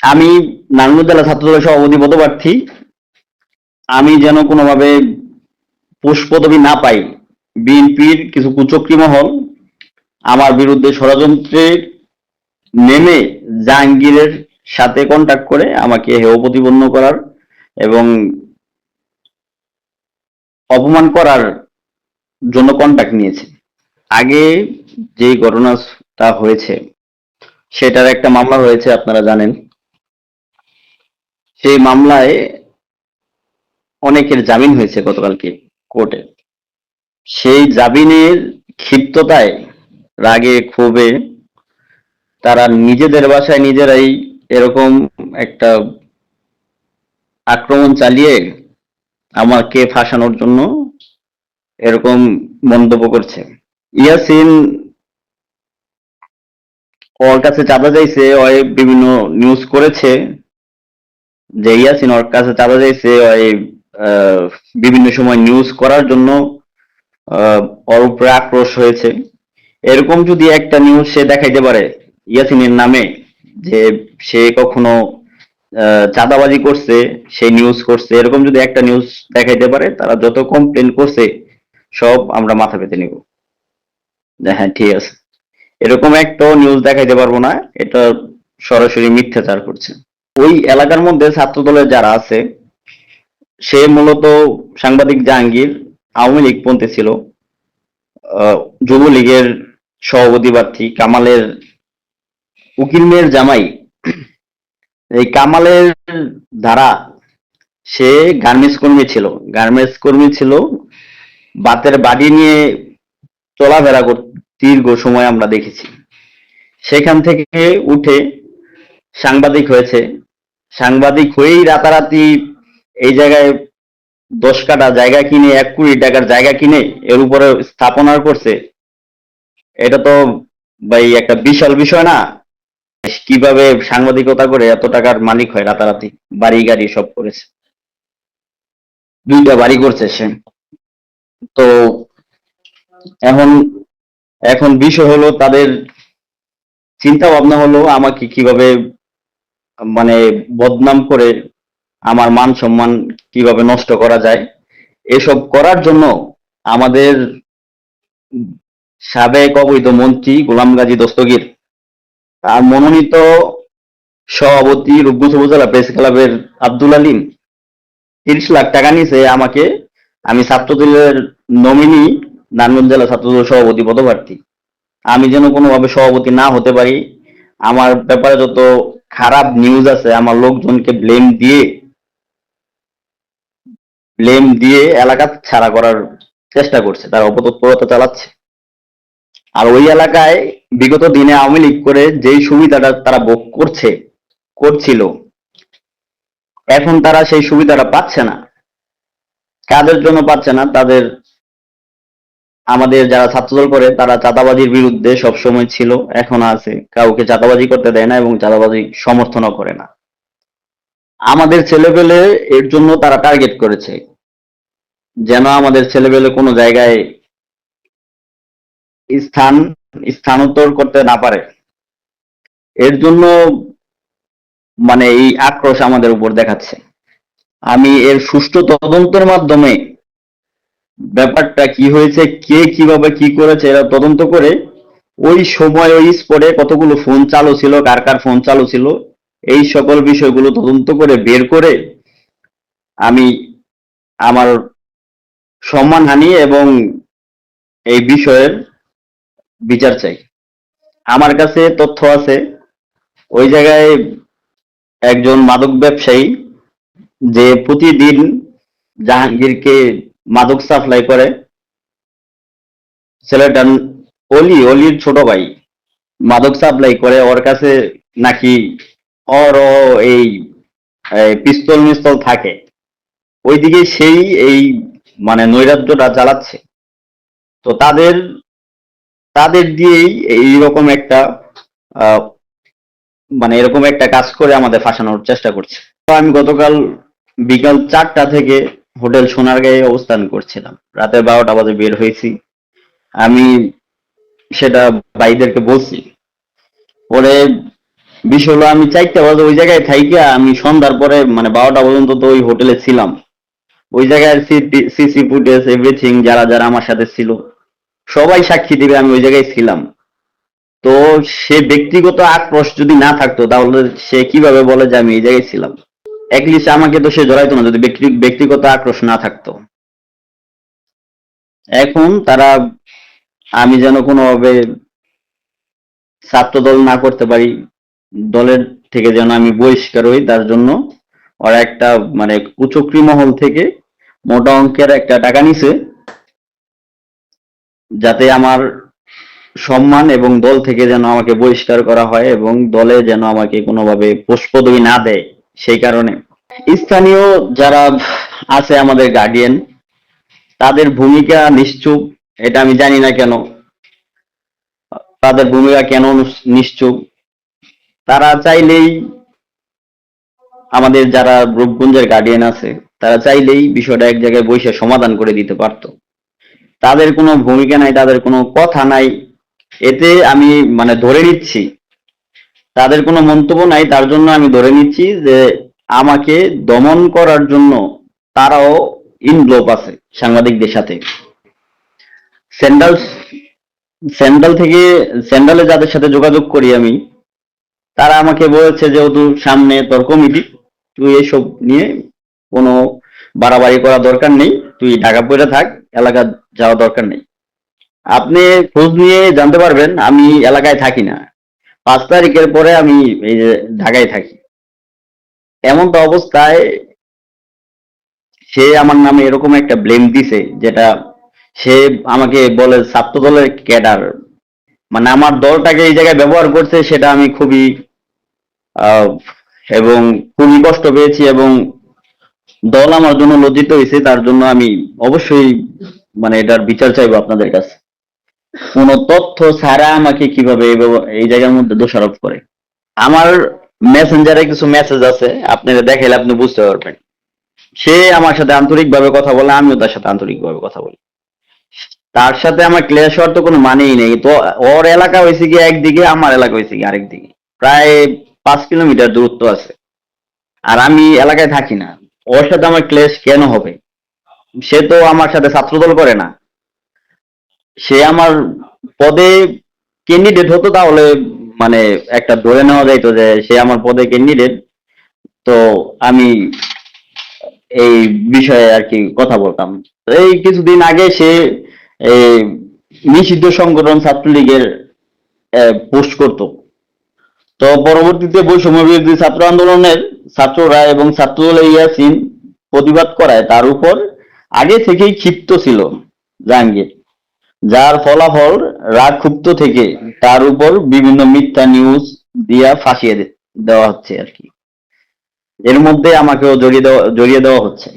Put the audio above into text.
আমি নারায়ণগঞ্জ জেলা ছাত্রদলের সভাপতি পদপ্রার্থী। আমি যেন কোনোভাবে পোষ পদবি না পাই, বিএনপির কিছু কুচক্রী মহল আমার বিরুদ্ধে ষড়যন্ত্রে নেমে জাহাঙ্গীরের সাথে কন্ট্যাক্ট করে আমাকে হেয় প্রতিপন্ন করার এবং অপমান করার জন্য কন্ট্যাক্ট নিয়েছে। আগে যে ঘটনাটা হয়েছে, সেটার একটা মামলা হয়েছে, আপনারা জানেন। সেই মামলায় অনেকের জামিন হয়েছে গতকালকে কোর্টে। সেই জামিনের ক্ষিপ্ততায়, রাগে, ক্ষোভে তারা নিজেদের বাসায় নিজেরাই এরকম একটা আক্রমণ চালিয়ে আমাকে ফাঁসানোর জন্য এরকম মন্তব্য করছে। ইয়াসিন ওর কাছে চাঁদা চাইছে বিভিন্ন নিউজ করেছে। যে ইয়াসিন ওর কাছে চাঁদা চাইছে, ওই বিভিন্ন সময় নিউজ করার জন্য ওর উপরে আক্রোশ হয়েছে। এরকম যদি একটা নিউজ সে দেখাইতে পারে, ইয়াসিনের নামে, যে সে কখনো চাঁদাবাজি করছে, সে নিউজ করছে, এরকম যদি একটা নিউজ দেখাইতে পারে, তারা যত কমপ্লেন করছে, সব আমরা মাথা পেতে নিব। হ্যাঁ ঠিক আছে। এরকম একটা নিউজ দেখাইতে পারব না, এটা সরাসরি মিথ্যাচার করছে। ওই এলাকার মধ্যে ছাত্র দলের যারা আছে, সে মূলত সাংবাদিক জাহাঙ্গীর আওয়ামী লীগ পন্থী ছিল। যুবলীগের সভাপতি প্রার্থী কামালের উকিল মেয়ের জামাই। এই কামালের ধারা সে গার্মেন্টস কর্মী ছিল। গার্মেন্টস কর্মী ছিল, বাতের বাড়ি নিয়ে চলাফেরা দীর্ঘ সময় আমরা দেখেছি। সেখান থেকে উঠে সাংবাদিক হয়েছে। সাংবাদিক হয়েই রাতারাতি এই জায়গায় দশ কাটা জায়গা কিনে, এক কোটি টাকার জায়গা কিনে এর উপরে স্থাপনা করছে। এটা তো ভাই একটা বিশাল বিষয় না? কীভাবে সাংবাদিকতা করে এত টাকার মালিক হয় রাতারাতি? বাড়ি গাড়ি সব করেছে। দুইটা বাড়ি করছে সে। তো এখন এখন বিষয় হলো তাদের চিন্তা ভাবনা হলো আমাকে কীভাবে মানে বদনাম করে আমার মান সম্মান কীভাবে নষ্ট করা যায়, এসব করার জন্য আমাদের সাবেক অবৈধ মন্ত্রী গোলাম গাজী দস্তগীর, তার মনোনীত সভাপতি রূপগঞ্জ উপজেলা প্রেস ক্লাবের আব্দুল আলিম, তিরিশ লাখ টাকা নিছে আমাকে, আমি ছাত্রদলের নমিনি, নারায়ণগঞ্জ জেলা ছাত্রদল সভাপতি পদপ্রার্থী। আমি যেন কোনোভাবে সভাপতি না হতে পারি, আমার ব্যাপারে যত খারাপ নিউজ আছে, আমার লোকজনকে ব্লেম দিয়ে ব্লেম দিয়ে এলাকা ছাড়া করার চেষ্টা করছে, তারা অপতৎপরতা চালাচ্ছে। আর ওই এলাকায় বিগত দিনে আওয়ামী লীগ করে যেই সুবিধাটা তারা ভোগ করছে, করছিল, এখন তারা সেই সুবিধাটা পাচ্ছে না। কাদের জন্য পাচ্ছে না? তাদের আমাদের যারা ছাত্রদল করে, তারা চাঁদাবাজির বিরুদ্ধে সবসময় ছিল, এখন আছে। কাউকে চাঁদাবাজি করতে দেয় না এবং চাঁদাবাজি সমর্থনও করে না। আমাদের ছেলেপেলে এর জন্য তারা টার্গেট করেছে। যেন আমাদের ছেলেপেলে কোনো জায়গায় স্থান, স্থানান্তর করতে না পারে। এর জন্য মানে এই আক্রোশ আমাদের উপর দেখাচ্ছে। আমি এর সুষ্ঠু তদন্তের মাধ্যমে ব্যাপারটা কি হয়েছে, কে কীভাবে কি করেছে, এরা তদন্ত করে ওই সময় ওই স্পটে কতগুলো ফোন চালু ছিল, কার কার ফোন চালু ছিল, এই সকল বিষয়গুলো তদন্ত করে বের করে আমি আমার সম্মানহানি এবং এই বিষয়ের বিচার চাই। আমার কাছে তথ্য আছে, ওই জায়গায় একজন মাদক ব্যবসায়ী যে প্রতিদিন জাহাঙ্গীরকে মাদক সাপ্লাই করে। ছেলেটা অলি, অলির ছোট ভাই, মাদক সাপ্লাই করে। ওর কাছে নাকি ওর এই পিস্তল মিস্তল থাকে। ওইদিকে সেই, এই মানে নৈরাজ্যটা চালাচ্ছে। তো তাদের তাদের দিয়েই এইরকম একটা মানে এরকম একটা কাজ করে আমাদের ফাঁসানোর চেষ্টা করছে। তো আমি গতকাল বিকাল চারটা থেকে হোটেল সোনারগাঁয়ে অবস্থান করছিলাম। রাতের বারোটা বাজে বের হয়েছি। আমি সেটা ভাইদেরকে বলছি। পরে বিষয় হলো আমি চারটা বাজে ওই জায়গায় থাইকা আমি সন্ধ্যার পরে মানে বারোটা পর্যন্ত তো ওই হোটেলে ছিলাম। ওই জায়গায় সিসি ফুটেজ এভরিথিং যারা যারা আমার সাথে ছিল, সবাই সাক্ষী দিবে আমি ওই জায়গায় ছিলাম। তো সে ব্যক্তিগত আক্রোশ যদি না থাকতো, তাহলে সে কীভাবে বলে যে আমি এই জায়গায় ছিলাম? একলিস্ট আমাকে তো সে জড়াইতো না, যদি ব্যক্তি- ব্যক্তিগত আক্রোশ না থাকতো। এখন তারা, আমি যেন কোনোভাবে ছাত্রদল না করতে পারি, দলের থেকে যেন আমি বহিষ্কার হই, তার জন্য ওরা একটা মানে কুচক্রি মহল থেকে মোটা অঙ্কের একটা টাকা নিছে, যাতে আমার সম্মান এবং দল থেকে যেন আমাকে বহিষ্কার করা হয় এবং দলে যেন আমাকে কোনোভাবে পুষ্পদবি না দেয়। সেই কারণে। স্থানীয় যারা আছে আমাদের গার্ডিয়ান তাদের ভূমিকা নিশ্চুপ, এটা আমি জানি না কেন। তাদের ভূমিকা কেন নিশ্চুপ? তারা চাইলেই আমাদের যারা রূপগঞ্জের গার্ডিয়ান আছে, তারা চাইলেই বিষয়টা এক জায়গায় বসে সমাধান করে দিতে পারতো। তাদের কোনো ভূমিকা নাই, তাদের কোনো কথা নাই। এতে আমি মানে ধরে নিচ্ছি তাদের কোনো মন্তব্য নাই, তার জন্য আমি ধরে নিচ্ছি যে আমাকে দমন করার জন্য তারাও ইনভলভ আছে সাংবাদিকদের সাথে। সেন্ট্রাল সেন্ট্রাল থেকে সেন্ট্রালে যাদের সাথে যোগাযোগ করি আমি, তারা আমাকে বলেছে যেহেতু সামনে তোর কমিটি, তুই এসব নিয়ে কোনো বাড়াবাড়ি করা দরকার নেই, তুই ঢাকা পড়ে থাক, এলাকা যাওয়া দরকার নেই। আপনি খোঁজ নিয়ে জানতে পারবেন, আমি এলাকায় থাকি না। পাঁচ তারিখের পরে আমি এই যে ঢাকায় থাকি। এমন তো অবস্থায় সে আমার নামে এরকম একটা ব্লেম দিছে, যেটা সে আমাকে বলে ছাত্র দলের ক্যাডার। মানে আমার দলটাকে এই জায়গায় ব্যবহার করছে সেটা আমি খুবই এবং খুবই কষ্ট পেয়েছি এবং দল আমার জন্য লজ্জিত হয়েছে, তার জন্য আমি অবশ্যই মানে এটার বিচার চাইব আপনাদের কাছে। কোন তথ্য ছাড়া আমাকে কীভাবে এই জায়গার মধ্যে দোষারোপ করে? আমার মেসেঞ্জারে কিছু মেসেজ আছে আপনারা দেখাইলে আপনি বুঝতে পারবেন। সে আমার সাথে আন্তরিকভাবে কথা বলে, আমিও তার সাথে আন্তরিকভাবে কথা বলি। তার সাথে আমার ক্লেশ হওয়ার তো কোনো মানেই নেই। তো ওর এলাকা হয়েছে গিয়ে একদিকে, আমার এলাকা হয়েছে গিয়ে আরেকদিকে। প্রায় পাঁচ কিলোমিটার দূরত্ব আছে। আর আমি এলাকায় থাকি না। ওর সাথে আমার ক্লেশ কেন হবে? সে তো আমার সাথে ছাত্রদল করে না। সে আমার পদে ক্যান্ডিডেট হতো তাহলে মানে একটা ধরে নেওয়া যাইতো যে সে আমার পদে ক্যান্ডিডেট তো আমি এই বিষয়ে আর কি কথা বলতাম। এই কিছুদিন আগে সে এই নিষিদ্ধ সংগঠন ছাত্রলীগের পোস্ট করত। তো পরবর্তীতে বৈষম্য বিরোধী ছাত্র আন্দোলনের ছাত্ররা এবং ছাত্রদল ইয়াসিন প্রতিবাদ করায় তার উপর আগে থেকেই ক্ষিপ্ত ছিল জাহাঙ্গীর। যার ফলাফল রাগ ক্ষুব্ধ থেকে তার উপর বিভিন্ন মিথ্যা নিউজ দিয়া ফাঁসিয়ে দেওয়া হচ্ছে আর কি। এর মধ্যে আমাকেও জড়িয়ে দেওয়া জড়িয়ে দেওয়া হচ্ছে।